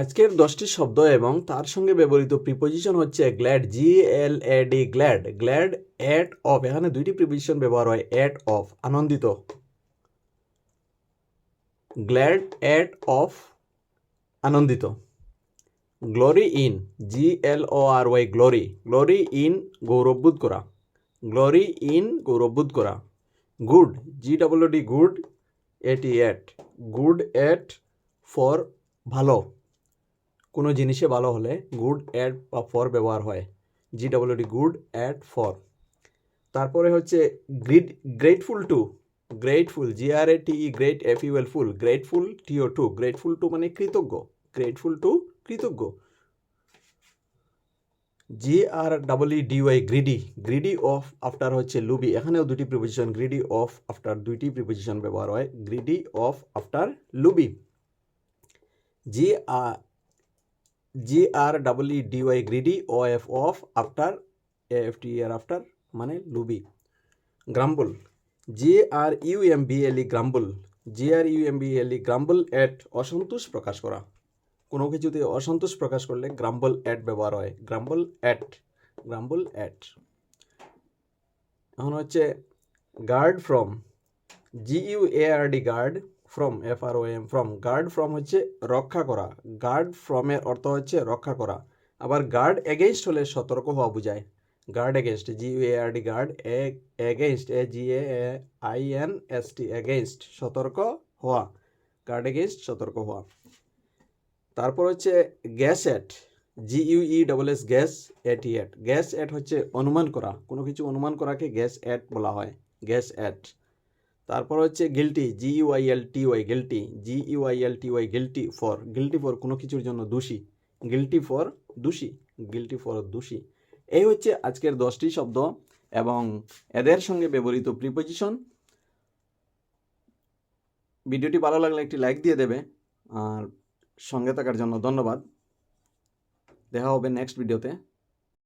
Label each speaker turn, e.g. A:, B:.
A: আজকের দশটি শব্দ এবং তার সঙ্গে ব্যবহৃত প্রিপোজিশন হচ্ছে glad G L A D glad glad at of এখানে দুইটি প্রিপোজিশন ব্যবহার হয় এট অফ আনন্দিত। গ্ল্যাড এট অফ আনন্দিত। Glory in G L O R Y glory glory in গৌরববোধ করা। গ্লোরি ইন গৌরববোধ করা। Good G W D good এটি এট গুড এট ফর ভালো। কোনো জিনিসে ভালো হলে গুড অ্যাড বা ফর ব্যবহার হয়। G D good at for তারপরে হচ্ছে greed grateful to grateful G R A T E great F U L grateful T O to grateful to মানে কৃতজ্ঞ গ্রেটফুল টু কৃতজ্ঞ। G R double E D Y greedy greedy of after হচ্ছে লুবি এখানেও দুটি preposition greedy of after দুইটি preposition ব্যবহার হয় greedy of after লুবি G R G R double E D Y greedy O F of after A F T R after মানে লুবি। Grumble G R U M B L E grumble G R U M B L E grumble at অসন্তোষ প্রকাশ করা। কোনো কিছুতে অসন্তোষ প্রকাশ করলে গ্রাম্বল at ব্যবহার হয়। গ্রাম্বল অ্যাট গ্রাম্বল অ্যাট এখন হচ্ছে guard from G U A R D guard from F R O M from guard from হচ্ছে রক্ষা করা। গার্ড ফ্রমের অর্থ হচ্ছে রক্ষা করা। আবার গার্ড এগেইনস্ট হলে সতর্ক হওয়া বোঝায়। Guard against G U A R D guard against A G A I N S T against সতর্ক হওয়া। গার্ড এগেইনস্ট সতর্ক হওয়া। তারপর হচ্ছে guess at G U E double S guess at at guess at হচ্ছে অনুমান করা। কোনো কিছু অনুমান করাকে গ্যাস অ্যাট বলা হয়। গ্যাস অ্যাট তারপর হচ্ছে guilty G U L T Y guilty G U I L T Y guilty for guilty for কোনো কিছুর জন্য দোষী গিলটি ফর দোষী গিলটি ফর দোষী। এই হচ্ছে আজকের দশটি শব্দ এবং এদের সঙ্গে ব্যবহৃত প্রিপোজিশন ভিডিওটি ভালো লাগলে একটি লাইক দিয়ে দেবে, আর সঙ্গে থাকার জন্য ধন্যবাদ। দেখা হবে নেক্সট ভিডিওতে